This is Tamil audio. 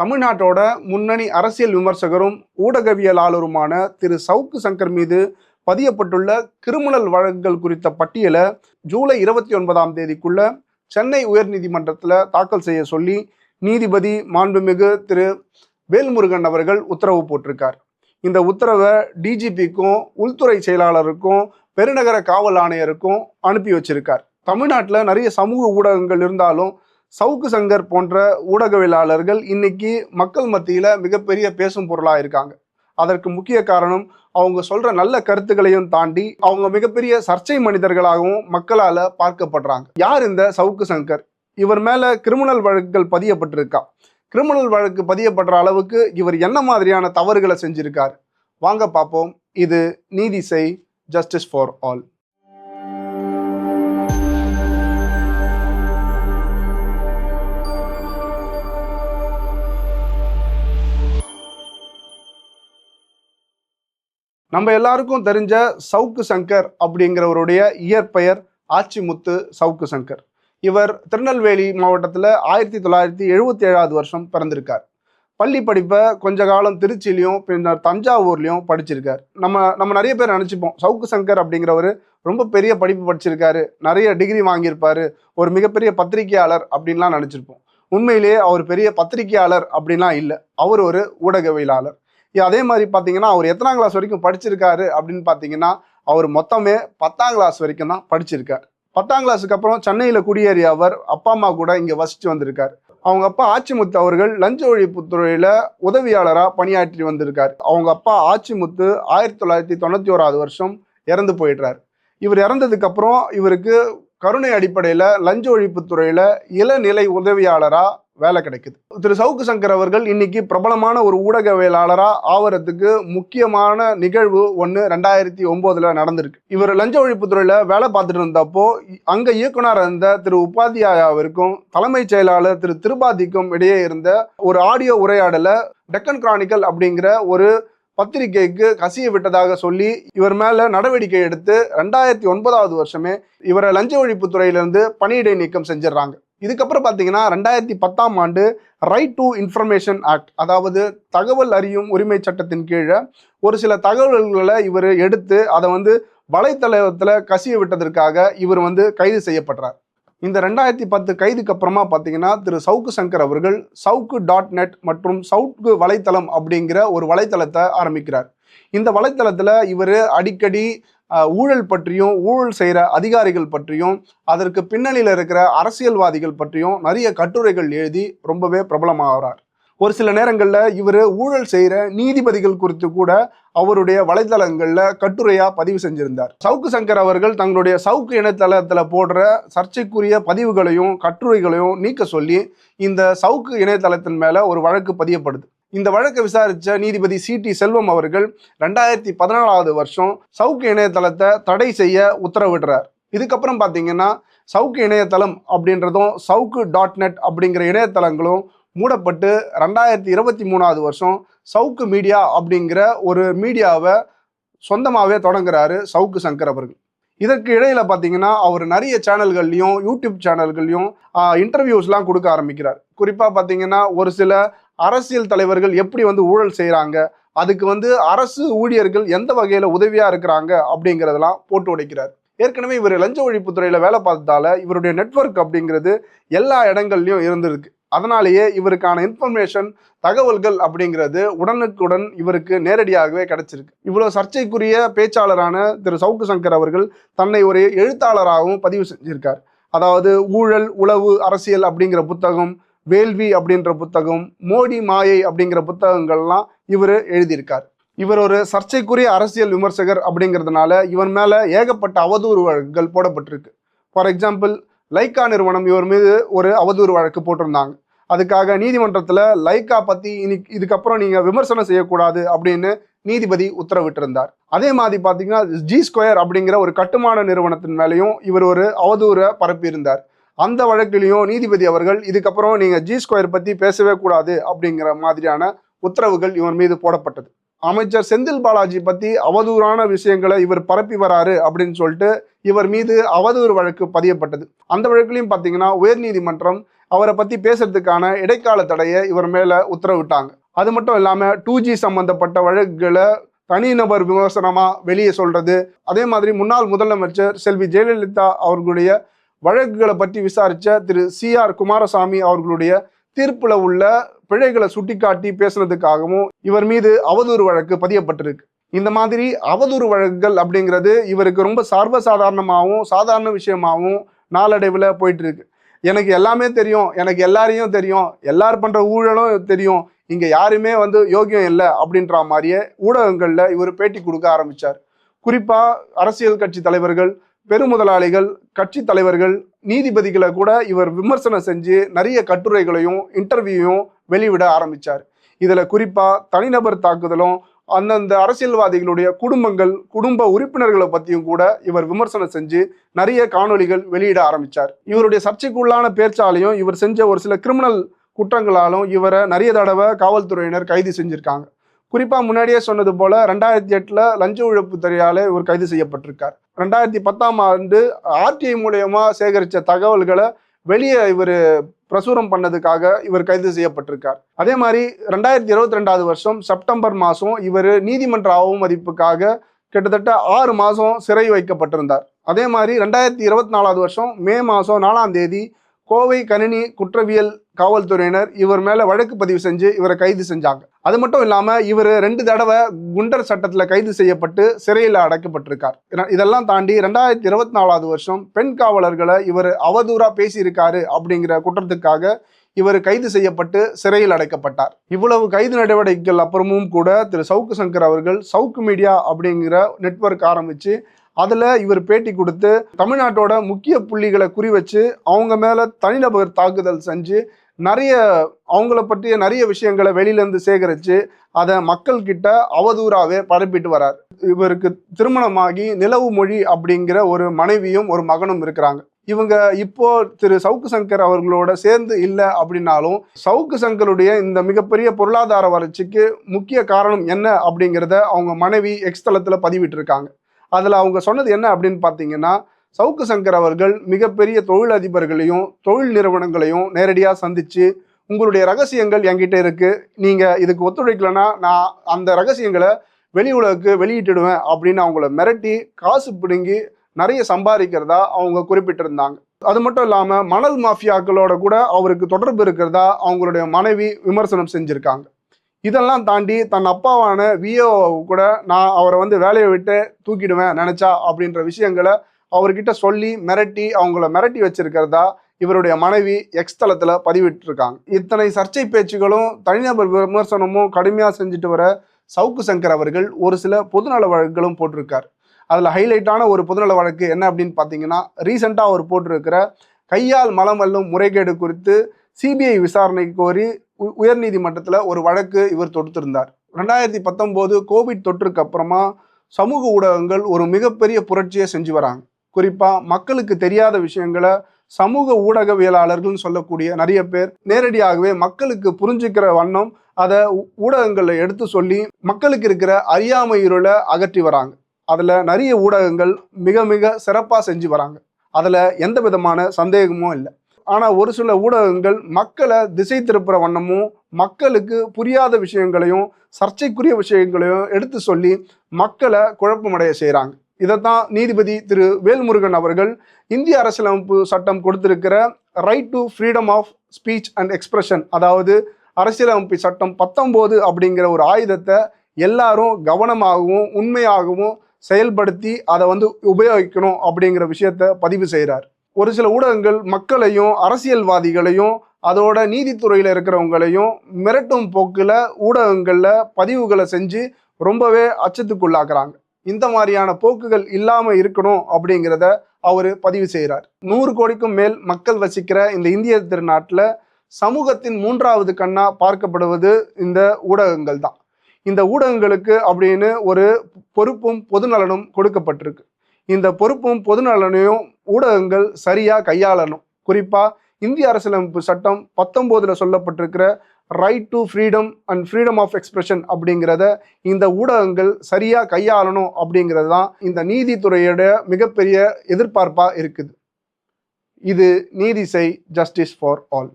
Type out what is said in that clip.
தமிழ்நாட்டோட முன்னணி அரசியல் விமர்சகரும் ஊடகவியலாளருமான திரு. சவுக்கு சங்கர் மீது பதியப்பட்டுள்ள கிரிமினல் வழக்குகள் குறித்த பட்டியலை ஜூலை இருபத்தி ஒன்பதாம் தேதிக்குள்ள சென்னை உயர்நீதிமன்றத்தில் தாக்கல் செய்ய சொல்லி நீதிபதி மாண்புமிகு திரு. வேல்முருகன் அவர்கள் உத்தரவு போட்டிருக்கார். இந்த உத்தரவை டிஜிபிக்கும் உள்துறை செயலாளருக்கும் பெருநகர காவல் ஆணையருக்கும் அனுப்பி வச்சிருக்கார். தமிழ்நாட்டில் நிறைய சமூக ஊடகங்கள் இருந்தாலும் சவுக்கு சங்கர் போன்ற ஊடகவியலாளர்கள் இன்னைக்கு மக்கள் மத்தியில் மிகப்பெரிய பேசும் பொருளாக இருக்காங்க. அதற்கு முக்கிய காரணம் அவங்க சொல்ற நல்ல கருத்துக்களையும் தாண்டி அவங்க மிகப்பெரிய சர்ச்சை மனிதர்களாகவும் மக்களால் பார்க்கப்படுறாங்க. யார் இந்த சவுக்கு சங்கர்? இவர் மேலே கிரிமினல் வழக்குகள் பதியப்பட்டிருக்கா? கிரிமினல் வழக்கு பதியப்படுற அளவுக்கு இவர் என்ன மாதிரியான தவறுகளை செஞ்சிருக்கார்? வாங்க பார்ப்போம் இது நீதி செய் ஜஸ்டிஸ் ஃபார் ஆல் நம்ம எல்லாருக்கும் தெரிஞ்ச சவுக்கு சங்கர் அப்படிங்கிறவருடைய இயற்பெயர் ஆச்சிமுத்து சவுக்கு சங்கர். இவர் திருநெல்வேலி மாவட்டத்தில் ஆயிரத்தி தொள்ளாயிரத்தி எழுபத்தி ஏழாவது வருஷம் பிறந்திருக்கார். பள்ளி படிப்பை கொஞ்ச காலம் திருச்சிலையும் பின்னர் தஞ்சாவூர்லையும் படிச்சிருக்கார். நம்ம நம்ம நிறைய பேர் நினச்சிப்போம் சவுக்கு சங்கர் அப்படிங்கிறவர் ரொம்ப பெரிய படிப்பு படிச்சிருக்காரு நிறைய டிகிரி வாங்கியிருப்பார் ஒரு மிகப்பெரிய பத்திரிகையாளர் அப்படின்லாம் நினச்சிருப்போம். உண்மையிலேயே அவர் பெரிய பத்திரிகையாளர் அப்படின்லாம் இல்லை அவர் ஒரு ஊடகவியலாளர். அதே மாதிரி பார்த்தீங்கன்னா அவர் எத்தனாம் கிளாஸ் வரைக்கும் படிச்சிருக்காரு அப்படின்னு பார்த்தீங்கன்னா அவர் மொத்தமே பத்தாம் கிளாஸ் வரைக்கும் தான் படிச்சிருக்கார். பத்தாம் கிளாஸுக்கு அப்புறம் சென்னையில் குடியேறிய அவர் அப்பா அம்மா கூட இங்கே வசித்து வந்திருக்கார். அவங்க அப்பா ஆச்சிமுத்து அவர்கள் லஞ்ச ஒழிப்புத்துறையில உதவியாளராக பணியாற்றி வந்திருக்கார். அவங்க அப்பா ஆச்சிமுத்து ஆயிரத்தி தொள்ளாயிரத்தி தொண்ணூற்றி ஓராவது வருஷம் இறந்து போயிடுறார். இவர் இறந்ததுக்கப்புறம் இவருக்கு கருணை அடிப்படையில் லஞ்ச ஒழிப்புத்துறையில இளநிலை உதவியாளராக வேலை கிடைக்குது. திரு. சவுக்கு சங்கர் அவர்கள் இன்னைக்கு பிரபலமான ஒரு ஊடகவியலாளராக ஆவறதுக்கு முக்கியமான நிகழ்வு ஒன்று ரெண்டாயிரத்தி ஒம்போதில் நடந்திருக்கு. இவர் லஞ்ச ஒழிப்புத்துறையில வேலை பார்த்துட்டு இருந்தப்போ அங்கே இயக்குனர் இருந்த திரு. உபாத்தியாயாவிற்கும் தலைமைச் செயலாளர் திரு. திருபாதிக்கும் இடையே இருந்த ஒரு ஆடியோ உரையாடலை டெக்கன் கிரானிக்கல் அப்படிங்கிற ஒரு பத்திரிகைக்கு கசிய விட்டதாக சொல்லி இவர் மேல நடவடிக்கை எடுத்து ரெண்டாயிரத்தி ஒன்பதாவது வருஷமே இவரை லஞ்ச ஒழிப்புத்துறையிலிருந்து பணியிடை நீக்கம் செஞ்சிடறாங்க. இதுக்கப்புறம் பார்த்தீங்கன்னா ரெண்டாயிரத்தி பத்தாம் ஆண்டு ரைட் டு இன்ஃபர்மேஷன் ஆக்ட் அதாவது தகவல் அறியும் உரிமை சட்டத்தின் கீழே ஒரு சில தகவல்களை இவர் எடுத்து அதை வந்து வலைத்தளத்தில் கசிய விட்டதற்காக இவர் வந்து கைது செய்யப்படுறார். இந்த ரெண்டாயிரத்தி பத்து கைதுக்கு அப்புறமா பார்த்தீங்கன்னா திரு. சவுக்கு சங்கர் அவர்கள் சவுக்கு டாட் நெட் மற்றும் சவுக்கு வலைத்தளம் அப்படிங்கிற ஒரு வலைத்தளத்தை ஆரம்பிக்கிறார். இந்த வலைத்தளத்தில் இவர் அடிக்கடி ஊழல் பற்றியும் ஊழல் செய்கிற அதிகாரிகள் பற்றியும் அதற்கு பின்னணியில் இருக்கிற அரசியல்வாதிகள் பற்றியும் நிறைய கட்டுரைகள் எழுதி ரொம்பவே பிரபலமாகிறார். ஒரு சில நேரங்களில் இவர் ஊழல் செய்கிற நீதிபதிகள் குறித்து கூட அவருடைய வலைதளங்களில் கட்டுரையாக பதிவு செஞ்சிருந்தார். சவுக்கு சங்கர் அவர்கள் தங்களுடைய சவுக்கு இணையதளத்தில் போடுற சர்ச்சைக்குரிய பதிவுகளையும் கட்டுரைகளையும் நீக்க சொல்லி இந்த சவுக்கு இணையதளத்தின் மேலே ஒரு வழக்கு பதியப்படுது. இந்த வழக்கை விசாரித்த நீதிபதி சி டி செல்வம் அவர்கள் ரெண்டாயிரத்தி பதினாலாவது வருஷம் சவுக்கு இணையதளத்தை தடை செய்ய உத்தரவிடுறார். இதுக்கப்புறம் பார்த்தீங்கன்னா சவுக்கு இணையதளம் அப்படின்றதும் சவுக்கு டாட் நெட் அப்படிங்கிற இணையதளங்களும் மூடப்பட்டு ரெண்டாயிரத்தி இருபத்தி மூணாவது வருஷம் சவுக்கு மீடியா அப்படிங்கிற ஒரு மீடியாவை சொந்தமாகவே தொடங்குறாரு சவுக்கு சங்கர் அவர்கள். இதற்கு இடையில பார்த்தீங்கன்னா அவர் நிறைய சேனல்கள்லையும் யூடியூப் சேனல்கள்லையும் இன்டர்வியூஸ்லாம் கொடுக்க ஆரம்பிக்கிறார். குறிப்பாக பார்த்தீங்கன்னா ஒரு சில அரசியல் தலைவர்கள் எப்படி வந்து ஊழல் செய்கிறாங்க அதுக்கு வந்து அரசு ஊழியர்கள் எந்த வகையில் உதவியாக இருக்கிறாங்க அப்படிங்கிறதெல்லாம் போட்டு உடைக்கிறார். ஏற்கனவே இவர் லஞ்ச ஒழிப்புத்துறையில் வேலை பார்த்ததால இவருடைய நெட்வொர்க் அப்படிங்கிறது எல்லா இடங்கள்லையும் இருந்திருக்கு. அதனாலேயே இவருக்கான இன்ஃபர்மேஷன் தகவல்கள் அப்படிங்கிறது உடனுக்குடன் இவருக்கு நேரடியாகவே கிடைச்சிருக்கு. இவ்வளோ சர்ச்சைக்குரிய பேச்சாளரான திரு சவுக்கு சங்கர் அவர்கள் தன்னை ஒரு எழுத்தாளராகவும் பதிவு செஞ்சிருக்கார். அதாவது ஊழல் உளவு அரசியல் அப்படிங்கிற புத்தகம் வேள்வி அப்படின்ற புத்தகம் மோடி மாயை அப்படிங்கிற புத்தகங்கள்லாம் இவர் எழுதியிருக்கார். இவர் ஒரு சர்ச்சைக்குரிய அரசியல் விமர்சகர் அப்படிங்கிறதுனால இவன் மேலே ஏகப்பட்ட அவதூறு வழக்குகள் போடப்பட்டிருக்கு. ஃபார் எக்ஸாம்பிள் லைக்கா நிறுவனம் இவர் மீது ஒரு அவதூறு வழக்கு போட்டிருந்தாங்க. அதுக்காக நீதிமன்றத்தில் லைக்கா பற்றி இனி இதுக்கப்புறம் நீங்கள் விமர்சனம் செய்யக்கூடாது அப்படின்னு நீதிபதி உத்தரவிட்டிருந்தார். அதே மாதிரி பார்த்தீங்கன்னா ஜி ஸ்கொயர் அப்படிங்கிற ஒரு கட்டுமான நிறுவனத்தின் மேலேயும் இவர் ஒரு அவதூறை பரப்பியிருந்தார். அந்த வழக்கிலையும் நீதிபதி அவர்கள் இதுக்கப்புறம் நீங்கள் ஜி ஸ்கொயர் பற்றி பேசவே கூடாது அப்படிங்கிற மாதிரியான உத்தரவுகள் இவர் மீது போடப்பட்டது. அமைச்சர் செந்தில் பாலாஜி பற்றி அவதூறான விஷயங்களை இவர் பரப்பி வராரு அப்படின்னு சொல்லிட்டு இவர் மீது அவதூறு வழக்கு பதியப்பட்டது. அந்த வழக்குலையும் பார்த்தீங்கன்னா உயர்நீதிமன்றம் அவரை பத்தி பேசுறதுக்கான இடைக்கால தடையை இவர் மேல உத்தரவிட்டாங்க. அது மட்டும் இல்லாம டூ ஜி சம்பந்தப்பட்ட வழக்குகளை தனிநபர் விமர்சனமா வெளியே சொல்றது அதே மாதிரி முன்னாள் முதலமைச்சர் செல்வி ஜெயலலிதா அவர்களுடைய வழக்குகளை பற்றி விசாரிச்ச திரு சி ஆர் குமாரசாமி அவர்களுடைய தீர்ப்புல உள்ள பிழைகளை சுட்டிக்காட்டி பேசுனதுக்காகவும் இவர் மீது அவதூறு வழக்கு பதியப்பட்டிருக்கு. இந்த மாதிரி அவதூறு வழக்குகள் அப்படிங்கிறது இவருக்கு ரொம்ப சர்வசாதாரணமாகவும் சாதாரண விஷயமாகவும் நாளடைவில் போயிட்டு இருக்கு எனக்கு எல்லாமே தெரியும் எனக்கு எல்லாரையும் தெரியும் எல்லார் பண்ற ஊழலும் தெரியும் இங்க யாருமே வந்து யோகியம் இல்லை அப்படின்ற மாதிரியே ஊடகங்கள்ல இவர் பேட்டி கொடுக்க ஆரம்பிச்சார். குறிப்பா அரசியல் கட்சி தலைவர்கள் பெருமுதலாளிகள் கட்சி தலைவர்கள் நீதிபதிகளை கூட இவர் விமர்சனம் செஞ்சு நிறைய கட்டுரைகளையும் இன்டர்வியூயும் வெளிவிட ஆரம்பிச்சார். இதில் குறிப்பாக தனிநபர் தாக்குதலும் அந்தந்த அரசியல்வாதிகளுடைய குடும்பங்கள் குடும்ப உறுப்பினர்களை பற்றியும் கூட இவர் விமர்சனம் செஞ்சு நிறைய காணொளிகள் வெளியிட ஆரம்பித்தார் இவருடைய சர்ச்சைக்குள்ளான பேச்சாலையும் இவர் செஞ்ச ஒரு சில கிரிமினல் குற்றங்களாலும் இவரை நிறைய தடவை காவல்துறையினர் கைது செஞ்சுருக்காங்க. குறிப்பாக முன்னாடியே சொன்னது போல் ரெண்டாயிரத்தி எட்டில் லஞ்ச ஒழிப்பு துறையால் இவர் கைது செய்யப்பட்டிருக்கார். ரெண்டாயிரத்தி பத்தாம் ஆண்டு ஆர்டிஐ மூலயமா சேகரித்த தகவல்களை வெளியே இவர் பிரசுரம் பண்ணதுக்காக இவர் கைது செய்யப்பட்டிருக்கார். அதே மாதிரி ரெண்டாயிரத்தி இருபத்தி ரெண்டாவது வருஷம் செப்டம்பர் மாதம் இவர் நீதிமன்ற அவமதிப்புக்காக கிட்டத்தட்ட ஆறு மாதம் சிறை வைக்கப்பட்டிருந்தார். அதே மாதிரி ரெண்டாயிரத்தி இருபத்தி நாலாவது வருஷம் மே மாதம் நாலாம் தேதி கோவை கணினி குற்றவியல் காவல்துறையினர் இவர் மேல வழக்கு பதிவு செஞ்சு இவரை கைது செஞ்சாங்க. அது மட்டும் இல்லாம இவர் ரெண்டு தடவை குண்டர் சட்டத்துல கைது செய்யப்பட்டு சிறையில் அடைக்கப்பட்டிருக்கார். இதெல்லாம் தாண்டி ரெண்டாயிரத்தி இருபத்தி நாலாவது வருஷம் பெண் காவலர்களை இவர் அவதூறா பேசியிருக்காரு அப்படிங்கிற குற்றத்துக்காக இவர் கைது செய்யப்பட்டு சிறையில் அடைக்கப்பட்டார். இவ்வளவு கைது நடவடிக்கைகள் அப்புறமும் கூட திரு சவுக்கு சங்கர் அவர்கள் சவுக்கு மீடியா அப்படிங்கிற நெட்வொர்க் ஆரம்பிச்சு அதில் இவர் பேட்டி கொடுத்து தமிழ்நாட்டோட முக்கிய புள்ளிகளை குறி வச்சு அவங்க மேலே தனிநபர் தாக்குதல் செஞ்சு நிறைய அவங்கள பற்றிய நிறைய விஷயங்களை வெளியிலேருந்து சேகரித்து அதை மக்கள்கிட்ட அவதூறாகவே அவதூறாவே பரப்பிட்டு வரார். இவருக்கு திருமணமாகி நிலவு மொழி அப்படிங்கிற ஒரு மனைவியும் ஒரு மகனும் இருக்கிறாங்க. இவங்க இப்போ திரு சவுக்கு சங்கர் அவர்களோட சேர்ந்து இல்லை அப்படின்னாலும் சவுக்கு சங்கருடைய இந்த மிகப்பெரிய பொருளாதார வளர்ச்சிக்கு முக்கிய காரணம் என்ன அப்படிங்கிறத அவங்க மனைவி எக்ஸ் தளத்துல பதிவிட்டிருக்காங்க. அதில் அவங்க சொன்னது என்ன அப்படின்னு பார்த்தீங்கன்னா சவுக்கு சங்கர் அவர்கள் மிகப்பெரிய தொழில் அதிபர்களையும் தொழில் நிறுவனங்களையும் நேரடியாக சந்தித்து உங்களுடைய ரகசியங்கள் என்கிட்ட இருக்குது நீங்கள் இதுக்கு ஒத்துழைக்கலைன்னா நான் அந்த ரகசியங்களை வெளி உலகுக்கு வெளியிட்டுடுவேன் அப்படின்னு அவங்கள மிரட்டி காசு பிடுங்கி நிறைய சம்பாதிக்கிறதா அவங்க குறிப்பிட்டிருந்தாங்க. அது மட்டும் இல்லாமல் மணல் மாஃபியாக்களோட கூட அவருக்கு தொடர்பு இருக்கிறதா அவங்களுடைய மனைவி விமர்சனம் செஞ்சுருக்காங்க. இதெல்லாம் தாண்டி தன் அப்பாவான விஓ கூட நான் அவரை வந்து வேலையை விட்டு தூக்கிடுவேன் நினைச்சா அப்படின்ற விஷயங்களை அவர்கிட்ட சொல்லி மிரட்டி அவங்கள மிரட்டி வச்சிருக்கிறதா இவருடைய மனைவி எக்ஸ் தளத்தில் பதிவிட்டிருக்காங்க. இத்தனை சர்ச்சை பேச்சுகளும் தனிநபர் விமர்சனமும் கடுமையாக செஞ்சுட்டு வர சவுக்கு சங்கர் அவர்கள் ஒரு சில பொதுநல வழக்குகளும் போட்டிருக்கார். அதில் ஹைலைட்டான ஒரு பொதுநல வழக்கு என்ன அப்படின்னு பார்த்தீங்கன்னா ரீசெண்டாக அவர் போட்டிருக்கிற கையால் மலம் அள்ளும் முறைகேடு குறித்து சிபிஐ விசாரணை கோரி உயர்நீதிமன்றத்தில் ஒரு வழக்கு இவர் தொடுத்திருந்தார். ரெண்டாயிரத்தி பத்தொம்போது கோவிட் தொற்றுக்கு அப்புறமா சமூக ஊடகங்கள் ஒரு மிகப்பெரிய புரட்சியை செஞ்சு வராங்க. குறிப்பாக மக்களுக்கு தெரியாத விஷயங்களை சமூக ஊடகவியலாளர்கள்னு சொல்லக்கூடிய நிறைய பேர் நேரடியாகவே மக்களுக்கு புரிஞ்சுக்கிற வண்ணம் அதை ஊடகங்களில் எடுத்து சொல்லி மக்களுக்கு இருக்கிற அறியாமை இருளை அகற்றி வராங்க. அதில் நிறைய ஊடகங்கள் மிக மிக சிறப்பாக செஞ்சு வராங்க. அதில் எந்த விதமான சந்தேகமும் இல்லை. ஆனால் ஒரு சில ஊடகங்கள் மக்களை திசை திருப்புற வண்ணமும் மக்களுக்கு புரியாத விஷயங்களையும் சர்ச்சைக்குரிய விஷயங்களையும் எடுத்து சொல்லி மக்களை குழப்பமடைய செய்கிறாங்க இதைத்தான் நீதிபதி திரு. வேல்முருகன் அவர்கள் இந்திய அரசியலமைப்பு சட்டம் கொடுத்திருக்கிற right to freedom of speech and expression அதாவது அரசியலமைப்பு சட்டம் பத்தொம்போது அப்படிங்கிற ஒரு ஆயுதத்தை எல்லாரும் கவனமாகவும் உண்மையாகவும் செயல்படுத்தி அதை வந்து உபயோகிக்கணும் அப்படிங்கிற விஷயத்த பதிவு செய்கிறார் ஒரு சில ஊடகங்கள் மக்களையும் அரசியல்வாதிகளையும் அதோட நீதித்துறையில் இருக்கிறவங்களையும் மிரட்டும் போக்கில் ஊடகங்களில் பதிவுகளை செஞ்சு ரொம்பவே அச்சத்துக்குள்ளாக்குறாங்க. இந்த மாதிரியான போக்குகள் இல்லாமல் இருக்கணும் அப்படிங்கிறத அவர் பதிவு செய்கிறார் நூறு கோடிக்கும் மேல் மக்கள் வசிக்கிற இந்த இந்திய திருநாட்டில் சமூகத்தின் மூன்றாவது கண்ணாக பார்க்கப்படுவது இந்த ஊடகங்கள் தான். இந்த ஊடகங்களுக்கு அப்படின்னு ஒரு பொறுப்பும் பொதுநலனும் கொடுக்கப்பட்டிருக்கு. இந்த பொறுப்பும் பொதுநலனையும் ஊடகங்கள் சரியாக கையாளணும். குறிப்பாக இந்திய அரசியலமைப்பு சட்டம் பத்தொம்போதில் சொல்லப்பட்டிருக்கிற right to freedom and freedom of expression அப்படிங்கிறத இந்த ஊடகங்கள் சரியாக கையாளணும் அப்படிங்கிறது தான் இந்த நீதித்துறையோட மிகப்பெரிய எதிர்பார்ப்பாக இருக்குது. இது நீதி செய் ஜஸ்டிஸ் ஃபார் ஆல்